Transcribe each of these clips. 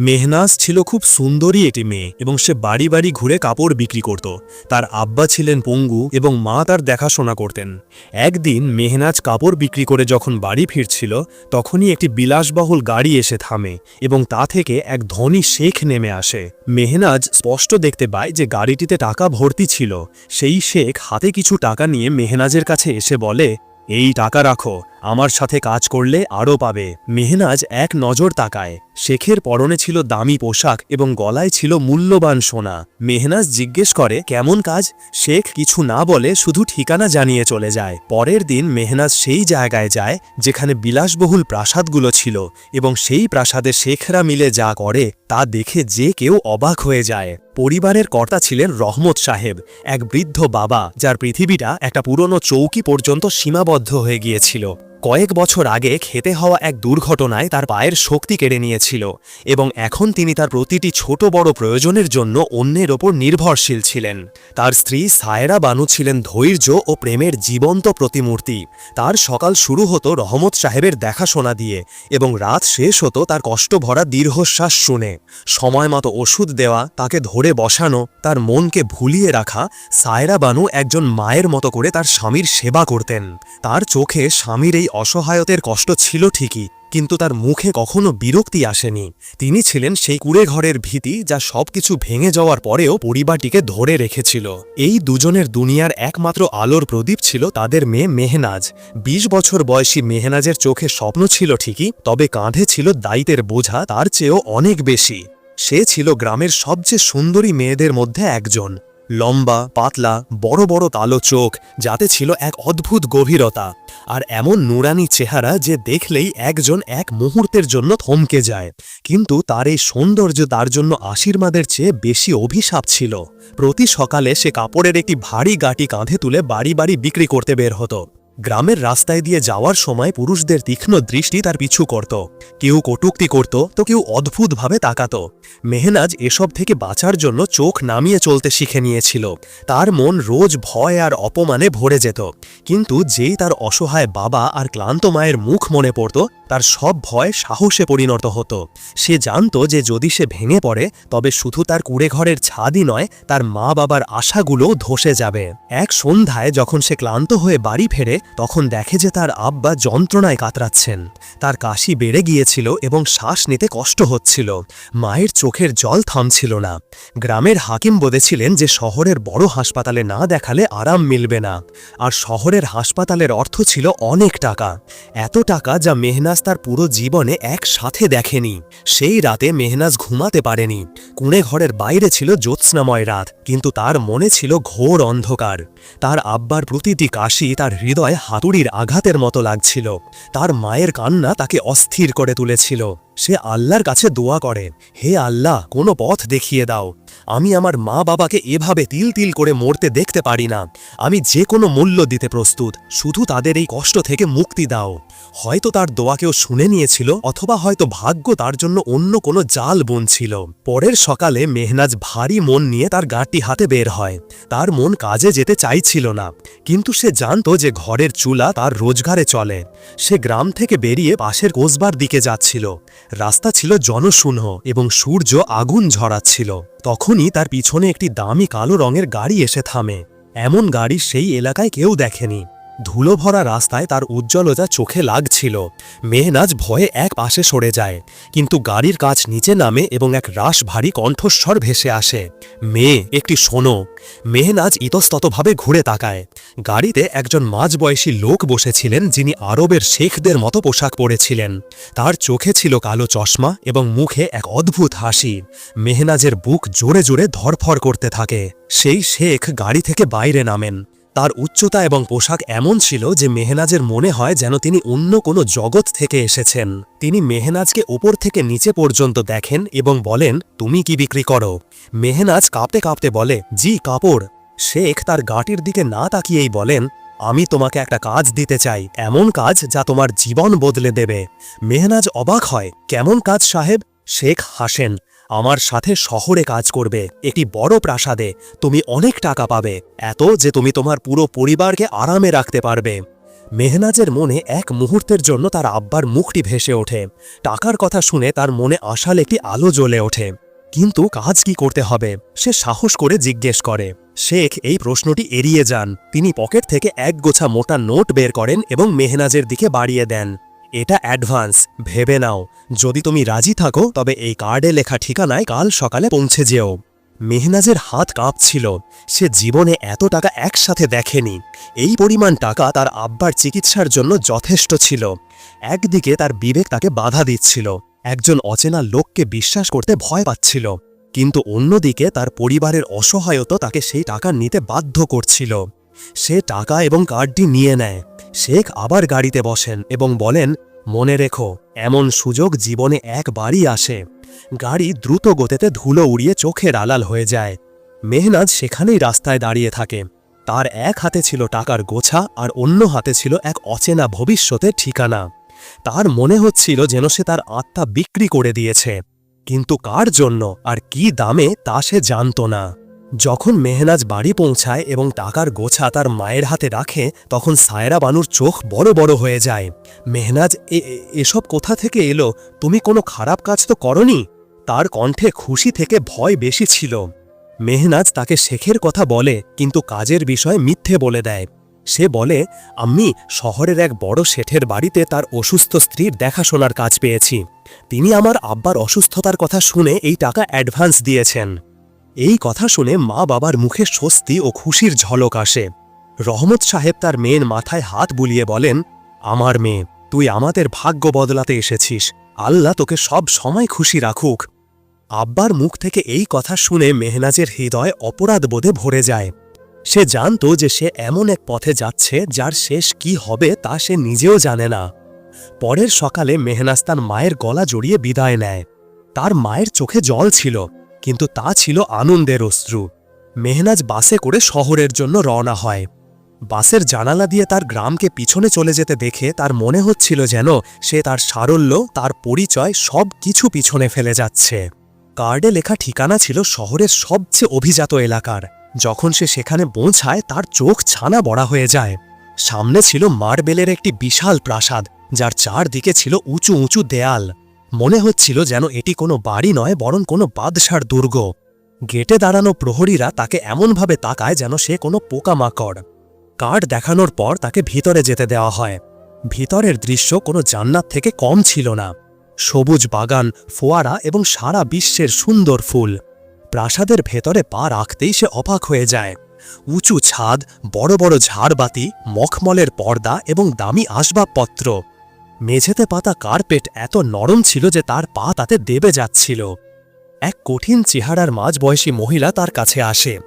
মেহনাজ ছিল খুব সুন্দরী একটি মেয়ে এবং সে বাড়ি বাড়ি ঘুরে কাপড় বিক্রি করত। তার আব্বা ছিলেন পঙ্গু এবং মা তার দেখাশোনা করতেন। একদিন মেহনাজ কাপড় বিক্রি করে যখন বাড়ি ফিরছিল, তখনই একটি বিলাসবহুল গাড়ি এসে থামে এবং তা থেকে এক ধনী শেখ নেমে আসে। মেহনাজ স্পষ্ট দেখতে পায় যে গাড়িটিতে টাকা ভর্তি ছিল। সেই শেখ হাতে কিছু টাকা নিয়ে মেহনাজের কাছে এসে বলে, এই টাকা রাখো, আমার সাথে কাজ করলে আরও পাবে। মেহনাজ এক নজর তাকায়। শেখের পরনে ছিল দামি পোশাক এবং গলায় ছিল মূল্যবান সোনা। মেহনাজ জিজ্ঞেস করে, কেমন কাজ? শেখ কিছু না বলে শুধু ঠিকানা জানিয়ে চলে যায়। পরের দিন মেহনাজ সেই জায়গায় যায় যেখানে বিলাসবহুল প্রাসাদগুলো ছিল এবং সেই প্রাসাদে শেখরা মিলে যা করে তা দেখে যে কেউ অবাক হয়ে যায়। পরিবারের কর্তা ছিলেন রহমত সাহেব, এক বৃদ্ধ বাবা, যার পৃথিবীটা একটা পুরনো চৌকি পর্যন্ত সীমাবদ্ধ হয়ে গিয়েছিল। কয়েক বছর আগে খেতে হওয়া এক দুর্ঘটনায় তার পায়ের শক্তি কেড়ে নিয়েছিল এবং এখন তিনি তার প্রতিটি ছোট বড় প্রয়োজনের জন্য অন্যের ওপর নির্ভরশীল ছিলেন। তার স্ত্রী সায়রা বানু ছিলেন ধৈর্য ও প্রেমের জীবন্ত প্রতিমূর্তি। তার সকাল শুরু হতো রহমত সাহেবের দেখাশোনা দিয়ে এবং রাত শেষ হতো তার কষ্ট ভরা দীর্ঘশ্বাস শুনে। সময় মতো ওষুধ দেওয়া, তাকে ধরে বসানো, তার মনকে ভুলিয়ে রাখা, সায়রা বানু একজন মায়ের মতো করে তার স্বামীর সেবা করতেন। তার চোখে স্বামীর এই অসহায়তের কষ্ট ছিল ঠিকই, কিন্তু তার মুখে কখনো বিরক্তি আসেনি। তিনি ছিলেন সেই কুড়ে ঘরের ভীতি যা সবকিছু ভেঙে যাওয়ার পরেও পরিবারটিকে ধরে রেখেছিল। এই দুজনের দুনিয়ার একমাত্র আলোর প্রদীপ ছিল তাদের মেয়ে মেহনাজ। ২০ বছর বয়সী মেহনাজের চোখে স্বপ্ন ছিল ঠিকই, তবে কাঁধে ছিল দায়িত্বের বোঝা তার চেয়েও অনেক বেশি। সে ছিল গ্রামের সবচেয়ে সুন্দরী মেয়েদের মধ্যে একজন। লম্বা, পাতলা, বড় বড় কালো চোখ, যাতে ছিল এক অদ্ভুত গভীরতা। আর এমন নুরানি চেহারা যে দেখলেই একজন এক মুহূর্তের জন্য থমকে যায়। কিন্তু তার এই সৌন্দর্য তার জন্য আশীর্বাদের চেয়ে বেশি অভিশাপ ছিল। প্রতি সকালে সে কাপড়ের একটি ভারী গাটি কাঁধে তুলে বাড়ি বাড়ি বিক্রি করতে বের হতো। গ্রামের রাস্তায় দিয়ে যাওয়ার সময় পুরুষদের তীক্ষ্ণ দৃষ্টি তার পিছু করত। কেউ কটুক্তি করত, তো কেউ অদ্ভুতভাবে তাকাত। মেহনাজ এসব থেকে বাঁচার জন্য চোখ নামিয়ে চলতে শিখে নিয়েছিল। তার মন রোজ ভয় আর অপমানে ভরে যেত। কিন্তু যেই তার অসহায় বাবা আর ক্লান্ত মায়ের মুখ মনে পড়ত, তার সব ভয় সাহসে পরিণত হতো। সে জানত যে যদি সে ভেঙে পড়ে, তবে শুধু তার কুড়ে ঘরের ছাদই নয়, তার মা বাবার আশাগুলোও ধসে যাবে। এক সন্ধ্যায় যখন সে ক্লান্ত হয়ে বাড়ি ফেরে তখন দেখে যে তার আব্বা যন্ত্রণায় কাতরাচ্ছেন। তার কাশি বেড়ে গিয়েছিল এবং শ্বাস নিতে কষ্ট হচ্ছিল। মায়ের চোখের জল থামছিল না। গ্রামের হাকিম বলেছিলেন যে শহরের বড় হাসপাতালে না দেখালে আরাম মিলবে না। আর শহরের হাসপাতালের অর্থ ছিল অনেক টাকা। এত টাকা যা মেহনাজ তার পুরো জীবনে একসাথে দেখেনি। সেই রাতে মেহনাজ ঘুমাতে পারেনি। কুঁড়ে ঘরের বাইরে ছিল জ্যোৎস্নাময় রাত, কিন্তু তার মনে ছিল ঘোর অন্ধকার। তার আব্বার প্রতিটি কাশি তার হৃদয় হাতুড়ির আঘাতের মতো লাগছিল। তার মায়ের কান্না তাকে অস্থির করে তুলেছিল। সে আল্লাহর কাছে দোয়া করে, হে আল্লাহ, কোনো পথ দেখিয়ে দাও। আমি আমার মা বাবাকে এভাবে তিল তিল করে মরতে দেখতে পারি না। আমি যে কোনো মূল্য দিতে প্রস্তুত। শুধু তাদের এই কষ্ট থেকে মুক্তি দাও। হয়তো তার দোয়া কেউ শুনে নিয়েছিল, অথবা হয়তো ভাগ্য তার জন্য অন্য কোনো জাল বুনছিল। পরের সকালে মেহনাজ ভারী মন নিয়ে তার গাঁটটি হাতে বের হয়। তার মন কাজে যেতে চাইছিল না। কিন্তু সে জানত যে ঘরের চুলা তার রোজগারে চলে। সে গ্রাম থেকে বেরিয়ে পাশের কোসবার দিকে যাচ্ছিল। রাস্তা ছিল জনশূন্য এবং সূর্য আগুন ঝরাচ্ছিল। তখনই তার পিছনে একটি দামি কালো রঙের গাড়ি এসে থামে। এমন গাড়ি সেই এলাকায় কেউ দেখেনি। ধুলো ভরা রাস্তায় তার উজ্জ্বলতা চোখে লাগছিল। মেহনাজ ভয়ে এক পাশে সরে যায়, কিন্তু গাড়ির কাছ নিচে নামে এবং এক রাস ভারী কণ্ঠস্বর ভেসে আসে, মেয়ে, একটি শোনো মেহনাজ ইতস্ততভাবে ঘুরে তাকায়। গাড়িতে একজন মাঝবয়সী লোক বসেছিলেন যিনি আরবের শেখদের মতো পোশাক পরেছিলেন। তার চোখে ছিল কালো চশমা এবং মুখে এক অদ্ভুত হাসি। মেহনাজের বুক জোরে জোরে ধরফর করতে থাকে। সেই শেখ গাড়ি থেকে বাইরে নামেন। তার উচ্চতা এবং পোশাক এমন ছিল যে মেহনাজের মনে হয় যেন তিনি অন্য কোনো জগৎ থেকে এসেছেন। তিনি মেহনাজকে ওপর থেকে নিচে পর্যন্ত দেখেন এবং বলেন, তুমি কি বিক্রি করো? মেহনাজ কাঁপতে কাঁপতে বলে, জি, কাপড়। শেখ তার গাটির দিকে না তাকিয়েই বলেন, আমি তোমাকে একটা কাজ দিতে চাই, এমন কাজ যা তোমার জীবন বদলে দেবে। মেহনাজ অবাক হয়, কেমন কাজ সাহেব? শেখ হাসেন আমার সাথে শহরে কাজ করবে, একটি বড় প্রাসাদে। তুমি অনেক টাকা পাবে, এত যে তুমি তোমার পুরো পরিবারকে আরামে রাখতে পারবে। মেহনাজের মনে এক মুহূর্তের জন্য তার আব্বার মুখটি ভেসে ওঠে। টাকার কথা শুনে তার মনে আশাল একটি আলো জ্বলে ওঠে। কিন্তু কাজ কি করতে হবে? সে সাহস করে জিজ্ঞেস করে। শেখ, এই প্রশ্নটি এড়িয়ে যান। তিনি পকেট থেকে এক গোছা মোটা নোট বের করেন এবং মেহনাজের দিকে বাড়িয়ে দেন। এটা অ্যাডভান্স, ভেবে নাও। যদি তুমি রাজি থাকো, তবে এই কার্ডে লেখা ঠিকানায় কাল সকালে পৌঁছে যেও। মেহনাজের হাত কাঁপছিল। সে জীবনে এত টাকা একসাথে দেখেনি। এই পরিমাণ টাকা তার আব্বার চিকিৎসার জন্য যথেষ্ট ছিল। একদিকে তার বিবেক তাকে বাধা দিচ্ছিল। একজন অচেনা লোককে বিশ্বাস করতে ভয় পাচ্ছিল। কিন্তু অন্যদিকে তার পরিবারের অসহায়তা তাকে সেই টাকা নিতে বাধ্য করছিল। সে টাকা এবং কার্ডটি নিয়ে নেয়। শেখ আবার গাড়িতে বসেন এবং বলেন, মনে রেখো, এমন সুযোগ জীবনে একবারই আসে। গাড়ি দ্রুত গতিতে ধুলো উড়িয়ে চোখের আলাল হয়ে যায়। মেহনাজ সেখানেই রাস্তায় দাঁড়িয়ে থাকে। তার এক হাতে ছিল টাকার গোছা আর অন্য হাতে ছিল এক অচেনা ভবিষ্যতের ঠিকানা। তার মনে হচ্ছিল যেন সে তার আত্মা বিক্রি করে দিয়েছে। কিন্তু কার জন্য আর কি দামে তা সে জানত না। যখন মেহনাজ বাড়ি পৌঁছায় এবং টাকার গোছা তার মায়ের হাতে রাখে, তখন সায়রা বানুর চোখ বড় বড় হয়ে যায়। মেহনাজ এসব কোথা থেকে এলো? তুমি কোনো খারাপ কাজ তো করনি? তার কণ্ঠে খুশি থেকে ভয় বেশি ছিল। মেহনাজ তাকে শেখের কথা বলে, কিন্তু কাজের বিষয়ে মিথ্যে বলে দেয়। সে বলে আমি শহরের এক বড় শেঠের বাড়িতে তার অসুস্থ স্ত্রীর দেখাশোনার কাজ পেয়েছি। তিনি আমার আব্বার অসুস্থতার কথা শুনে এই টাকা অ্যাডভান্স দিয়েছেন। এই কথা শুনে মা বাবার মুখে স্বস্তি ও খুশির ঝলক আসে। রহমত সাহেব তার মেয়ের মাথায় হাত বুলিয়ে বলেন, আমার মেয়ে, তুই আমাদের ভাগ্য বদলাতে এসেছিস। আল্লাহ তোকে সব সময় খুশি রাখুক। আব্বার মুখ থেকে এই কথা শুনে মেহনাজের হৃদয় অপরাধ বোধে ভরে যায়। সে জানত যে সে এমন এক পথে যাচ্ছে যার শেষ কি হবে তা সে নিজেও জানে না। পরের সকালে মেহনাজ তার মায়ের গলা জড়িয়ে বিদায় নেয়। তার মায়ের চোখে জল ছিল। কিন্তু তা ছিল আনন্দের অশ্রু। মেহনাজ বাসে করে শহরের জন্য রওনা হয়। বাসের জানালা দিয়ে তার গ্রামকে পিছনে চলে যেতে দেখে তার মনে হচ্ছিল যেন সে তার সারল্য, তার পরিচয় সব কিছু পিছনে ফেলে যাচ্ছে। কার্ডে লেখা ঠিকানা ছিল শহরের সবচেয়ে অভিজাত এলাকার। যখন সে সেখানে পৌঁছায়, তার চোখ ছানা বড়া হয়ে যায়। সামনে ছিল মার্বেলের একটি বিশাল প্রাসাদ, যার চারদিকে ছিল উঁচু উঁচু দেয়াল। মনে হচ্ছিল যেন এটি কোনো বাড়ি নয়, বরং কোনো বাদশার দুর্গ। গেটে দাঁড়ানো প্রহরীরা তাকে এমনভাবে তাকায় যেন সে কোনো পোকামাকড়। কার্ড দেখানোর পর তাকে ভিতরে যেতে দেওয়া হয়। ভিতরের দৃশ্য কোনো জান্নাত থেকে কম ছিল না। সবুজ বাগান, ফোয়ারা এবং সারা বিশ্বের সুন্দর ফুল। প্রাসাদের ভেতরে পা রাখতেই সে অবাক হয়ে যায়। উঁচু ছাদ, বড় বড় ঝাড়বাতি, মখমলের পর্দা এবং দামি আসবাবপত্র। মেঝেতে পাতা কার্পেট এত নরম ছিল যে তার পা তাতে দেবে যাচ্ছিল। এক কঠিন চেহারার মাঝবয়সী মহিলা তার কাছে আসে।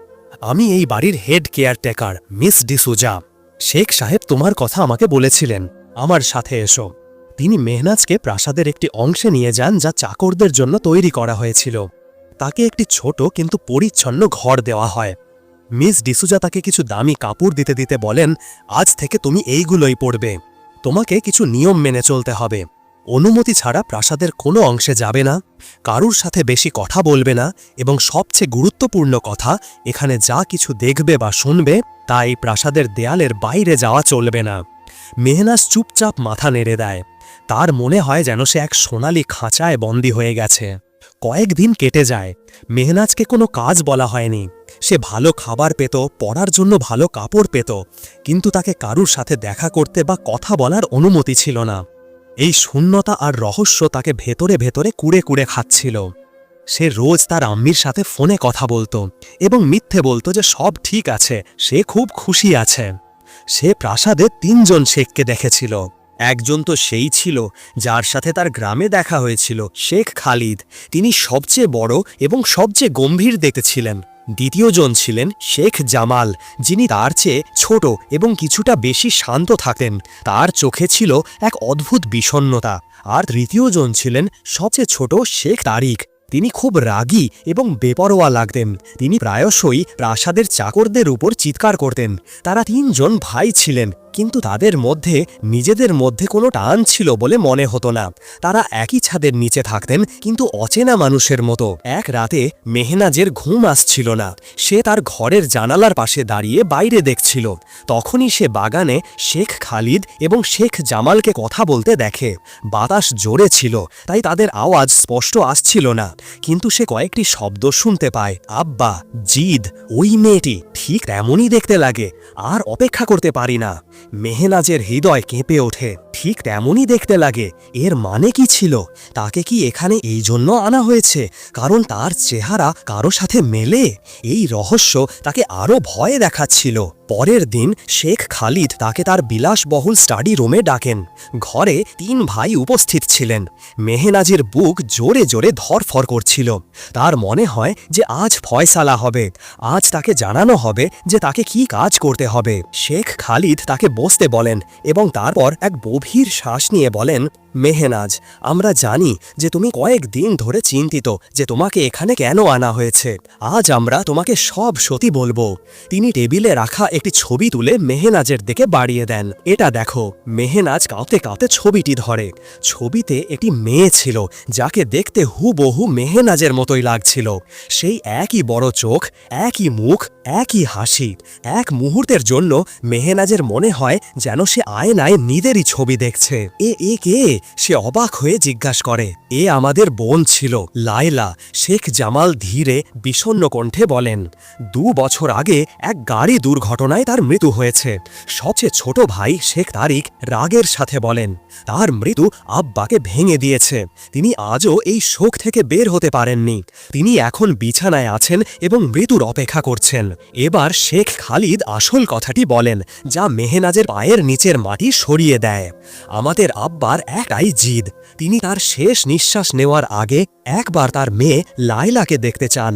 আমি এই বাড়ির head caretaker miss D'Souza Sheikh সাহেব তোমার কথা আমাকে বলেছিলেন। আমার সাথে এসো। তিনি মেহনাজকে প্রাসাদের একটি অংশে নিয়ে যান যা চাকরদের জন্য তৈরি করা হয়েছিল। তাকে একটি ছোট কিন্তু পরিচ্ছন্ন ঘর দেওয়া হয়। মিস ডিসুজা তাকে কিছু দামি কাপড় দিতে দিতে বলেন, আজ থেকে তুমি এইগুলোই পড়বে তোমাকে কিছু নিয়ম মেনে চলতে হবে। অনুমতি ছাড়া প্রাসাদের কোনো অংশে যাবে না, কারুর সাথে বেশি কথা বলবে না এবং সবচেয়ে গুরুত্বপূর্ণ কথা, এখানে যা কিছু দেখবে বা শুনবে, তা এই প্রাসাদের দেয়ালের বাইরে যাওয়া চলবে না। মেহনাস চুপচাপ মাথা নেড়ে দেয়। তার মনে হয় যেন সে এক সোনালি খাঁচায় বন্দী হয়ে গেছে। কয়েকদিন কেটে যায়। মেহনাজকে কোনো কাজ বলা হয়নি। সে ভালো খাবার পেত, পড়ার জন্য ভালো কাপড় পেত, কিন্তু তাকে কারুর সাথে দেখা করতে বা কথা বলার অনুমতি ছিল না। এই শূন্যতা আর রহস্য তাকে ভেতরে ভেতরে কুড়ে কুড়ে খাচ্ছিল। সে রোজ তার আম্মির সাথে ফোনে কথা বলতো এবং মিথ্যে বলতো যে সব ঠিক আছে, সে খুব খুশি আছে। সে প্রাসাদে তিনজন শেখকে দেখেছিল। একজন তো সেই ছিল যার সাথে তার গ্রামে দেখা হয়েছিল, শেখ খালিদ। তিনি সবচেয়ে বড় এবং সবচেয়ে গম্ভীর দেখতে ছিলেন দ্বিতীয়জন ছিলেন শেখ জামাল, যিনি তার চেয়ে ছোট এবং কিছুটা বেশি শান্ত থাকেন তার চোখে ছিল এক অদ্ভুত বিষণ্ণতা। আর তৃতীয়জন ছিলেন সবচেয়ে ছোট শেখ তারিক। তিনি খুব রাগী এবং বেপরোয়া লাগতেন। তিনি প্রায়শই প্রাসাদের চাকরদের উপর চিৎকার করতেন। তারা তিনজন ভাই ছিলেন। কিন্তু তাদের মধ্যে, নিজেদের মধ্যে কোনো টান ছিল বলে মনে হতো না। তারা একই ছাদের নিচে থাকতেন, কিন্তু অচেনা মানুষের মতো। এক রাতে মেহনাজের ঘুম আসছিল না। সে তার ঘরের জানালার পাশে দাঁড়িয়ে বাইরে দেখছিল। তখনই সে বাগানে শেখ খালিদ এবং শেখ জামালকে কথা বলতে দেখে। বাতাস জোরে ছিল, তাই তাদের আওয়াজ স্পষ্ট আসছিল না। কিন্তু সে কয়েকটি শব্দ শুনতে পায়। আব্বা, জিদ, ওই মেয়েটি ঠিক তেমনই দেখতে লাগে। আর অপেক্ষা করতে পারি না। মেহনাজের হৃদয় কেঁপে ওঠে। ঠিক তেমনই দেখতে লাগে। এর মানে কি ছিল? তাকে কি এখানে এই জন্য আনা হয়েছে? কারণ তার চেহারা কারও সাথে মেলে। এই রহস্য তাকে আরও ভয়ে দেখাচ্ছিল। পরের দিন শেখ খালিদ তাকে তার বিলাসবহুল স্টাডি রুমে ডাকেন। ঘরে তিন ভাই উপস্থিত ছিলেন। মেহনাজের বুক জোরে জোরে ধরফর করছিল। তার মনে হয় যে আজ ফয়সালা হবে। আজ তাকে জানানো হবে যে তাকে কি কাজ করতে হবে। শেখ খালিদ তাকে বসতে বলেন এবং তারপর এক গভীর শ্বাস নিয়ে বলেন মেহনাজ, আমরা জানি যে তুমি কয়েক দিন ধরে চিন্তিত যে তোমাকে এখানে কেন আনা হয়েছে। আজ আমরা তোমাকে সব সতী বলব। তিনি টেবিলে রাখা একটি ছবি তুলে মেহেনাজের দিকে বাড়িয়ে দেন। এটা দেখো, মেহেনাজ কাউতে কাউতে ছবিটি ধরে। ছবিতে একটি মেয়ে ছিল, যাকে দেখতে হুবহু মেহেনাজের মতোই লাগছিল। সেই একই বড় চোখ, একই মুখ, একই হাসি, এক মুহূর্তের জন্য মেহেনাজের মনে হয় যেন সে আয়নায় নিজেরই ছবি দেখছে। এ এ কে? সে অবাক হয়ে জিজ্ঞাসা করে, এ আমাদের বোন ছিল, লায়লা। শেখ জামাল ধীরে বিষণ্ণ কণ্ঠে বলেন, দু বছর আগে এক গাড়ি দুর্ঘটনায় তার মৃত্যু হয়েছে। সবচেয়ে ছোট ভাই শেখ তারিক রাগের সাথে বলেন, তার মৃত্যু আব্বাকে ভেঙে দিয়েছে। তিনি আজও এই শোক থেকে বের হতে পারেননি। তিনি এখন বিছানায় আছেন এবং মৃত্যুর অপেক্ষা করছেন। এবার শেখ খালিদ আসল কথাটি বলেন, যা মেহেনাজের পায়ের নিচের মাটি সরিয়ে দেয়। আমাদের আব্বার একটাই জিদ। তিনি তার শেষ নিঃশ্বাস নেওয়ার আগে একবার তার মেয়ে লাইলাকে দেখতে চান।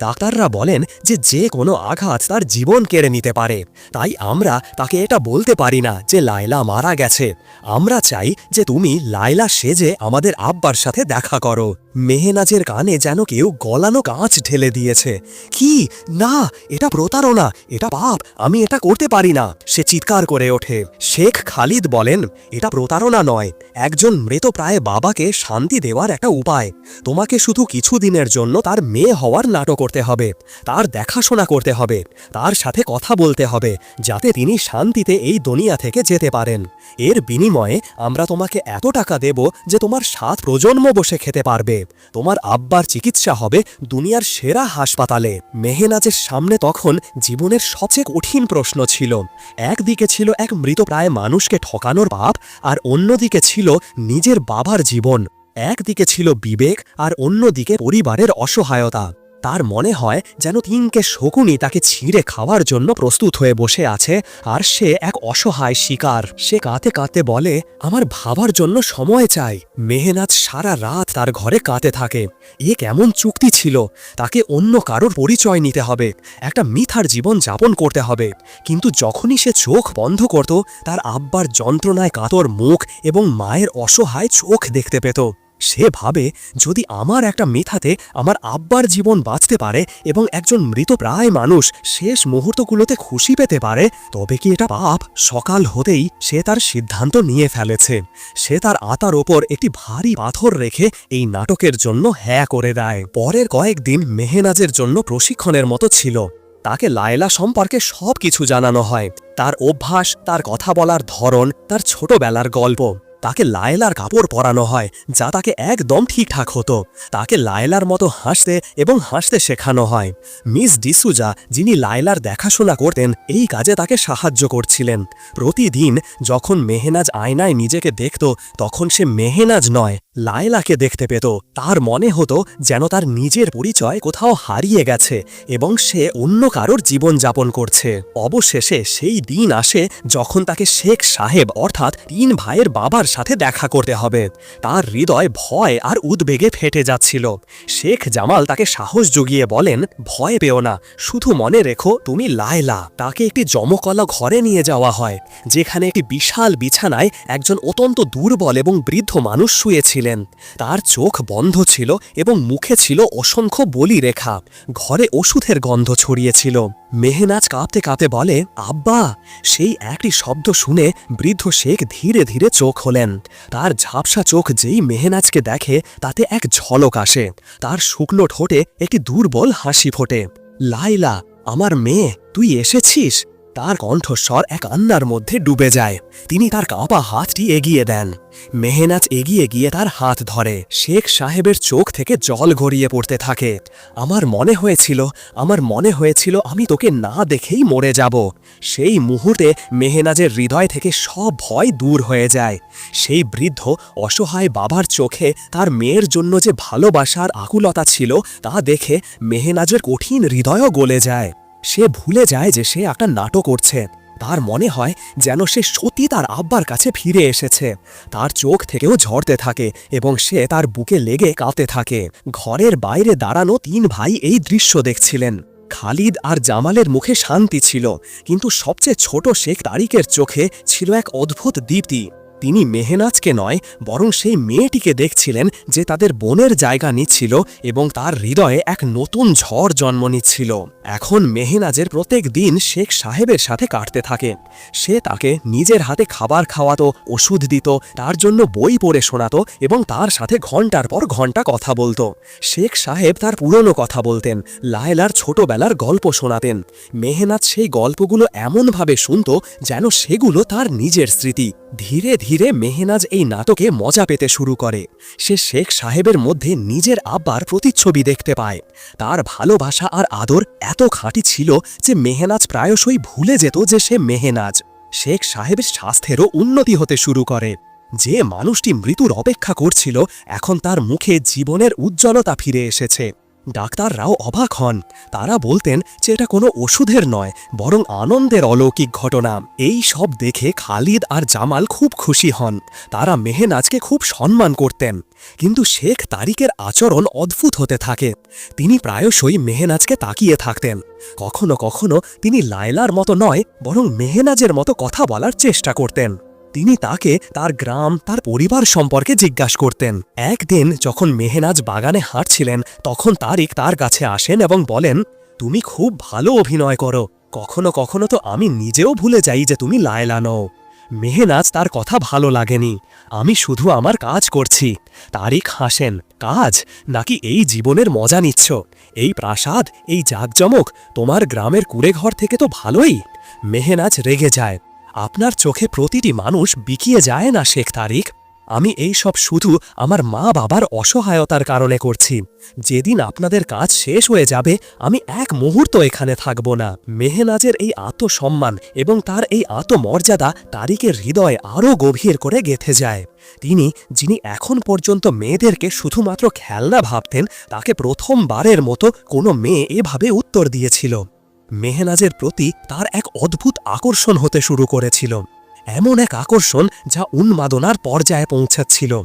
ডাক্তাররা বলেন যে যে কোনো আঘাত তার জীবন কেড়ে নিতে পারে। তাই আমরা তাকে এটা বলতে পারি না যে লাইলা মারা গেছে। আমরা চাই যে তুমি লাইলা সেজে আমাদের আব্বার সাথে দেখা করো। মেহেনাজের কানে যেন কেউ গলানো কাঁচ ঢেলে দিয়েছে। কি? না, এটা প্রতারণা, এটা পাপ, আমি এটা করতে পারি না। সে চিৎকার করে ওঠে। শেখ খালিদ বলেন, এটা প্রতারণা নয়। একজন মৃতপ্রায় বাবাকে শান্তি দেওয়ার একটা উপায়। তোমাকে শুধু কিছু দিনের জন্য তার মেয়ে হওয়ার নাটক করতে হবে, তার দেখাশোনা করতে হবে, তার সাথে কথা বলতে হবে, যাতে তিনি শান্তিতে এই দুনিয়া থেকে যেতে পারেন। এর বিনিময়ে আমরা তোমাকে এত টাকা দেব যে তোমার সাত প্রজন্ম বসে খেতে পারবে। তোমার আব্বার চিকিৎসা হবে দুনিয়ার সেরা হাসপাতালে। মেহেনাজের সামনে তখন জীবনের সবচেয়ে কঠিন প্রশ্ন ছিল। একদিকে ছিল এক মৃতপ্রায় মানুষকে ঠকানোর পাপ, আর অন্যদিকে ছিল নিজের বাবার জীবন। একদিকে ছিল বিবেক, আর অন্যদিকে পরিবারের অসহায়তা। তার মনে হয় যেন তিনকে শকুনি তাকে ছিঁড়ে খাওয়ার জন্য প্রস্তুত হয়ে বসে আছে, আর সে এক অসহায় শিকার। সে কাঁতে কাঁতে বলে, আমার ভাবার জন্য সময় চাই। মেহনাজ সারা রাত তার ঘরে কাঁতে থাকে। এ কেমন চুক্তি ছিল? তাকে অন্য কারোর পরিচয় নিতে হবে। একটা মিথার জীবন যাপন করতে হবে। কিন্তু যখনই সে চোখ বন্ধ করত, তার আব্বার যন্ত্রণায় কাতর মুখ এবং মায়ের অসহায় চোখ দেখতে পেত। সে ভাবে, যদি আমার একটা মেথাতে আমার আব্বার জীবন বাঁচতে পারে এবং একজন মৃতপ্রায় মানুষ শেষ মুহূর্তগুলোতে খুশি পেতে পারে, তবে কি এটা পাপ? সকাল হতেই সে তার সিদ্ধান্ত নিয়ে ফেলেছে। সে তার আতার ওপর একটি ভারী পাথর রেখে এই নাটকের জন্য হ্যাঁ করে দেয়। পরের কয়েকদিন মেহেনাজের জন্য প্রশিক্ষণের মতো ছিল। তাকে লায়লা সম্পর্কে সব কিছু জানানো হয়। তার অভ্যাস, তার কথা বলার ধরন, তার ছোটবেলার গল্প। তাকে লায়লার কাপড় পরানো হয়, যা তাকে একদম ঠিকঠাক হতো। তাকে লায়লার মতো হাসতে এবং হাসতে শেখানো হয়। মিস ডিসুজা, যিনি লায়লার দেখাশোনা করতেন, এই কাজে তাকে সাহায্য করছিলেন। প্রতিদিন যখন মেহেনাজ আয়নায় নিজেকে দেখত, তখন সে মেহেনাজ নয়। লায়লাকে দেখতে পেত। তার মনে হতো যেন তার নিজের পরিচয় কোথাও হারিয়ে গেছে এবং সে অন্য কারোর জীবন যাপন করছে। অবশেষে সেই দিন আসে যখন তাকে শেখ সাহেব অর্থাৎ তিন ভাইয়ের বাবার সাথে দেখা করতে হবে। তার হৃদয় ভয় আর উদ্বেগে ফেটে যাচ্ছিল। শেখ জামাল তাকে সাহস জুগিয়ে বলেন, ভয় পেও না, শুধু মনে রেখো তুমি লায়লা। তাকে একটি জমকলা ঘরে নিয়ে যাওয়া হয়, যেখানে একটি বিশাল বিছানায় একজন অত্যন্ত দুর্বল এবং বৃদ্ধ মানুষ শুয়েছিলেন। ছিলেন তার চোখ বন্ধ ছিল এবং মুখে ছিল অসংখ্য বলি রেখা। ঘরে ওষুধের গন্ধ ছড়িয়েছিল। মেহনাজ কাঁপতে কাঁপতে বলে, আব্বা! সেই একটি শব্দ শুনে বৃদ্ধ শেখ ধীরে ধীরে চোখ হলেন। তার ঝাপসা চোখ যেই মেহনাজকে দেখে, তাতে এক ঝলক আসে। তার শুকনো ঠোঁটে একটি দুর্বল হাসি ফোটে। লাইলা আমার মেয়ে, তুই এসেছিস? তার কণ্ঠস্বর এক আন্নার মধ্যে ডুবে যায়। তিনি তার কাঁপা হাতটি এগিয়ে দেন। মেহনাজ এগিয়ে গিয়ে তার হাত ধরে। শেখ সাহেবের চোখ থেকে জল গড়িয়ে পড়তে থাকে। আমার মনে হয়েছিল, আমার মনে হয়েছিল আমি তোকে না দেখেই মরে যাব। সেই মুহূর্তে মেহনাজের হৃদয় থেকে সব ভয় দূর হয়ে যায়। সেই বৃদ্ধ অসহায় বাবার চোখে তার মেয়ের জন্য যে ভালোবাসার আকুলতা ছিল তা দেখে মেহনাজের কঠিন হৃদয়ও গলে যায়। সে ভুলে যায় যে সে একটা নাটক করছে। তার মনে হয় যেন সে সত্যি তার আব্বার কাছে ফিরে এসেছে। তার চোখ থেকেও ঝরতে থাকে এবং সে তার বুকে লেগে কাঁপতে থাকে। ঘরের বাইরে দাঁড়ানো তিন ভাই এই দৃশ্য দেখছিলেন। খালিদ আর জামালের মুখে শান্তি ছিল, কিন্তু সবচেয়ে ছোট শেখ তারিকের চোখে ছিল এক অদ্ভুত দীপ্তি। তিনি মেহনাজকে নয়, বরং সেই মেয়েটিকে দেখছিলেন যে তাদের বোনের জায়গা নিচ্ছিল এবং তার হৃদয়ে এক নতুন ঝড় জন্ম নিচ্ছিল। এখন মেহনাজের প্রত্যেক দিন শেখ সাহেবের সাথে কাটতে থাকে। সে তাকে নিজের হাতে খাবার খাওয়াতো, ওষুধ দিত, তার জন্য বই পড়ে শোনাতো এবং তার সাথে ঘণ্টার পর ঘণ্টা কথা বলতো। শেখ সাহেব তার পুরনো কথা বলতেন, লায়লার ছোটবেলার গল্প শোনাতেন। মেহনাজ সেই গল্পগুলো এমনভাবে শুনত যেন সেগুলো তার নিজের স্মৃতি। ধীরে ধীরে মেহনাজ এই নাটকে মজা পেতে শুরু করে। সে শেখ সাহেবের মধ্যে নিজের আব্বার প্রতিচ্ছবি দেখতে পায়। তার ভালোবাসা আর আদর এত খাঁটি ছিল যে মেহনাজ প্রায়শই ভুলে যেত যে সে মেহনাজ। শেখ সাহেবের স্বাস্থ্যেরও উন্নতি হতে শুরু করে। যে মানুষটি মৃত্যুর অপেক্ষা করছিল, এখন তার মুখে জীবনের উজ্জ্বলতা ফিরে এসেছে। ডাক্তাররাও অবাক হন। তারা বলতেন যে এটা কোনো ওষুধের নয়, বরং আনন্দের অলৌকিক ঘটনা। এই সব দেখে খালিদ আর জামাল খুব খুশি হন। তারা মেহেনাজকে খুব সম্মান করতেন। কিন্তু শেখ তারিকের আচরণ অদ্ভুত হতে থাকে। তিনি প্রায়শই মেহেনাজকে তাকিয়ে থাকতেন। কখনো কখনো তিনি লায়লার মতো নয়, বরং মেহেনাজের মতো কথা বলার চেষ্টা করতেন। তিনি তাকে তার গ্রাম, তার পরিবার সম্পর্কে জিজ্ঞাসা করতেন। একদিন যখন মেহনাজ বাগানে হাঁটছিলেন, তখন তারিক তার কাছে আসেন এবং বলেন, তুমি খুব ভালো অভিনয় করো। কখনো কখনো তো আমি নিজেও ভুলে যাই যে তুমি লায়লা নও। মেহনাজ তার কথা ভালো লাগেনি। আমি শুধু আমার কাজ করছি। তারিক হাসেন, কাজ? নাকি এই জীবনের মজা নিচ্ছ? এই প্রাসাদ, এই জাকজমক, তোমার গ্রামের কুড়েঘর থেকে তো ভালোই? মেহনাজ রেগে যায়। আপনার চোখে প্রতিটি মানুষ বিকিয়ে যায় না, শেখ তারিক। আমি এই সব শুধু আমার মা বাবার অসহায়তার কারণে করছি। যেদিন আপনাদের কাজ শেষ হয়ে যাবে, আমি এক মুহূর্ত এখানে থাকব না। মেহনাজের এই আত্মসম্মান এবং তার এই আত্মমর্যাদা তারিকের হৃদয় আরও গভীর করে গেথে যায়। তিনি, যিনি এখন পর্যন্ত মেয়েদেরকে শুধুমাত্র খেলনা ভাবতেন, তাকে প্রথমবারের মতো কোনো মেয়ে এভাবে উত্তর দিয়েছিল। মেহনাজের প্রতি তার এক অদ্ভুত আকর্ষণ হতে শুরু করেছিল। এমন এক আকর্ষণ যা উন্মাদনার পর্যায়ে পৌঁছাচ্ছিল।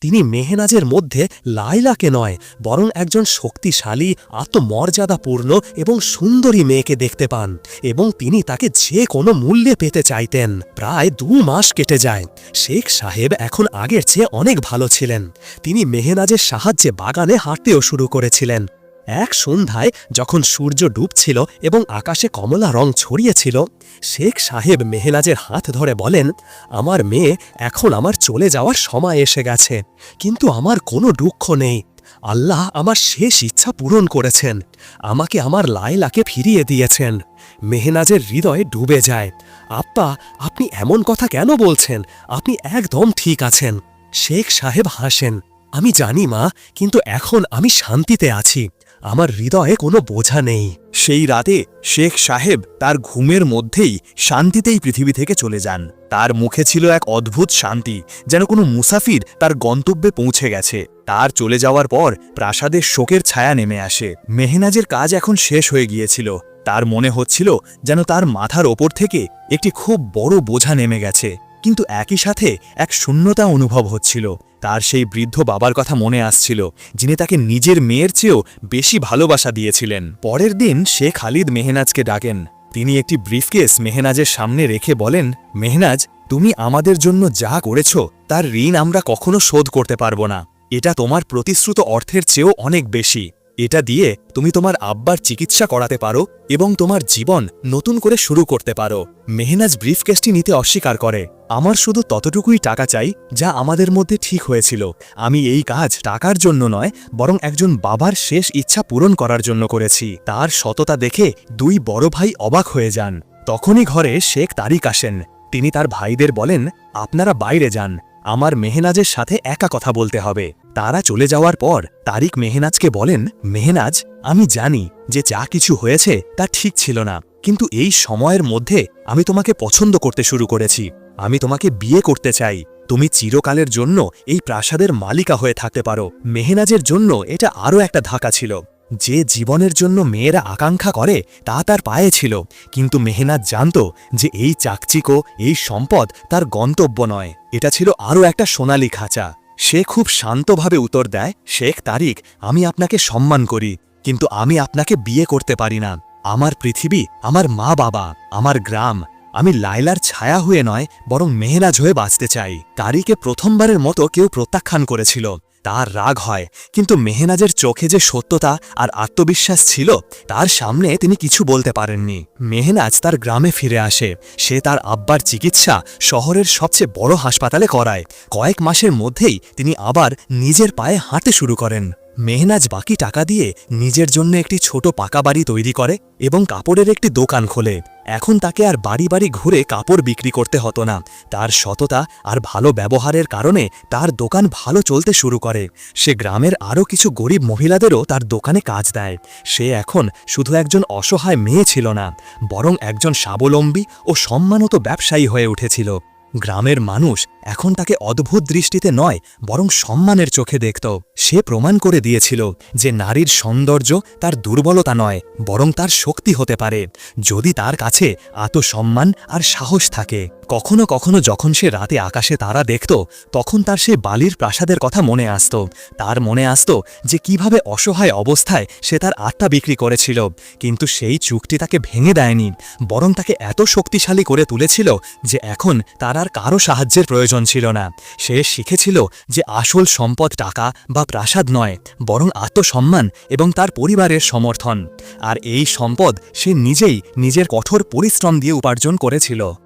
তিনি মেহনাজের মধ্যে লাইলাকে নয়, বরং একজন শক্তিশালী, আত্মমর্যাদাপূর্ণ এবং সুন্দরী মেয়েকে দেখতে পান এবং তিনি তাকে যে কোনো মূল্যে পেতে চাইতেন। প্রায় দু মাস কেটে যায়। শেখ সাহেব এখন আগের চেয়ে অনেক ভালো ছিলেন। তিনি মেহনাজের সাহায্যে বাগানে হাঁটতেও শুরু করেছিলেন। এক সন্ধ্যায় যখন সূর্য ডুবছিল এবং আকাশে কমলা রং ছড়িয়েছিল, শেখ সাহেব মেহনাজের হাত ধরে বলেন, আমার মেয়ে এখন আমার চলে যাওয়ার সময় এসে গেছে, কিন্তু আমার কোনো দুঃখ নেই। আল্লাহ আমার শেষ ইচ্ছা পূরণ করেছেন, আমাকে আমার লায়লাকে ফিরিয়ে দিয়েছেন। মেহনাজের হৃদয়ে ডুবে যায়। আপ্পা, আপনি এমন কথা কেন বলছেন? আপনি একদম ঠিক আছেন। শেখ সাহেব হাসেন, আমি জানি মা, কিন্তু এখন আমি শান্তিতে আছি। আমার হৃদয়ে কোনো বোঝা নেই। সেই রাতে শেখ সাহেব তার ঘুমের মধ্যেই শান্তিতেই পৃথিবী থেকে চলে যান। তার মুখে ছিল এক অদ্ভুত শান্তি, যেন কোনো মুসাফির তার গন্তব্যে পৌঁছে গেছে। তার চলে যাওয়ার পর প্রাসাদের শোকের ছায়া নেমে আসে। মেহনাজের কাজ এখন শেষ হয়ে গিয়েছিল। তার মনে হচ্ছিল যেন তার মাথার ওপর থেকে একটি খুব বড় বোঝা নেমে গেছে। কিন্তু একই সাথে এক শূন্যতা অনুভব হচ্ছিল। তার সেই বৃদ্ধ বাবার কথা মনে আসছিল, যিনি তাকে নিজের মেয়ের চেয়েও বেশি ভালোবাসা দিয়েছিলেন। পরের দিন সে খালিদ মেহনাজকে ডাকেন। তিনি একটি ব্রিফকেস মেহনাজের সামনে রেখে বলেন, মেহনাজ, তুমি আমাদের জন্য যা করেছ, তার ঋণ আমরা কখনো শোধ করতে পারব না। এটা তোমার প্রতিশ্রুত অর্থের চেয়েও অনেক বেশি। এটা দিয়ে তুমি তোমার আব্বার চিকিৎসা করাতে পারো এবং তোমার জীবন নতুন করে শুরু করতে পারো। মেহনাজ ব্রিফকেসটি নিতে অস্বীকার করে। আমার শুধু ততটুকুই টাকা চাই যা আমাদের মধ্যে ঠিক হয়েছিল। আমি এই কাজ টাকার জন্য নয়, বরং একজন বাবার শেষ ইচ্ছা পূরণ করার জন্য করেছি। তার সততা দেখে দুই বড় ভাই অবাক হয়ে যান। তখনই ঘরে শেখ তারিক আসেন। তিনি তার ভাইদের বলেন, আপনারা বাইরে যান। আমার মেহনাজের সাথে একা কথা বলতে হবে। তারা চলে যাওয়ার পর তারিক মেহনাজকে বলেন, মেহনাজ, আমি জানি যে যা কিছু হয়েছে তা ঠিক ছিল না, কিন্তু এই সময়ের মধ্যে আমি তোমাকে পছন্দ করতে শুরু করেছি। আমি তোমাকে বিয়ে করতে চাই। তুমি চিরকালের জন্য এই প্রাসাদের মালিকা হয়ে থাকতে পারো। মেহনাজের জন্য এটা আরও একটা ধাক্কা ছিল। যে জীবনের জন্য মেয়েরা আকাঙ্ক্ষা করে, তা তার পায়ে ছিল। কিন্তু মেহনাজ জানত যে এই চাকচিকো এই সম্পদ তার গন্তব্য নয়। এটা ছিল আরও একটা সোনালি খাঁচা। সে খুব শান্তভাবে উত্তর দেয়, শেখ তারিক, আমি আপনাকে সম্মান করি, কিন্তু আমি আপনাকে বিয়ে করতে পারি না। আমার পৃথিবী, আমার মা বাবা, আমার গ্রাম, আমি লাইলার ছায়া হয়ে নয়, বরং মেহরাজ হয়ে বাঁচতে চাই। তারিকে প্রথমবারের মতো কেউ প্রত্যাখ্যান করেছিল। তার রাগ হয়। কিন্তু মেহনাজের চোখে যে সত্যতা আর আত্মবিশ্বাস ছিল, তার সামনে তিনি কিছু বলতে পারেননি। মেহনাজ তার গ্রামে ফিরে আসে। সে তার আব্বার চিকিৎসা শহরের সবচেয়ে বড় হাসপাতালে করায়। কয়েক মাসের মধ্যেই তিনি আবার নিজের পায়ে হাঁটতে শুরু করেন। মেহনাজ বাকি টাকা দিয়ে নিজের জন্য একটি ছোট পাকা বাড়ি তৈরি করে এবং কাপড়ের একটি দোকান খোলে। এখন তাকে আর বাড়ি বাড়ি ঘুরে কাপড় বিক্রি করতে হতো না। তার সততা আর ভালো ব্যবহারের কারণে তার দোকান ভালো চলতে শুরু করে। সে গ্রামের আরও কিছু গরিব মহিলাদেরও তার দোকানে কাজ দেয়। সে এখন শুধু একজন অসহায় মেয়ে ছিল না, বরং একজন স্বাবলম্বী ও সম্মানত ব্যবসায়ী হয়ে উঠেছিল। গ্রামের মানুষ এখন তাকে অদ্ভুত দৃষ্টিতে নয়, বরং সম্মানের চোখে দেখত। সে প্রমাণ করে দিয়েছিল যে নারীর সৌন্দর্য তার দুর্বলতা নয়, বরং তার শক্তি হতে পারে। যদি তার কাছে আত্মসম্মান আর সাহস থাকে, কখনো কখনো যখন সে রাতে আকাশে তারা দেখত, তখন তার সে বালির প্রাসাদের কথা মনে আসত। তার মনে আসত যে কীভাবে অসহায় অবস্থায় সে তার আত্মা বিক্রি করেছিল, কিন্তু সেই চুক্তি তাকে ভেঙে দেয়নি, বরং তাকে এত শক্তিশালী করে তুলেছিল যে এখন তার আর কারও সাহায্যের প্রয়োজন ছিল না। সে শিখেছিল যে আসল সম্পদ টাকা বা প্রাসাদ নয়, বরং আত্মসম্মান এবং তার পরিবারের সমর্থন। আর এই সম্পদ সে নিজেই নিজের কঠোর পরিশ্রম দিয়ে উপার্জন করেছিল।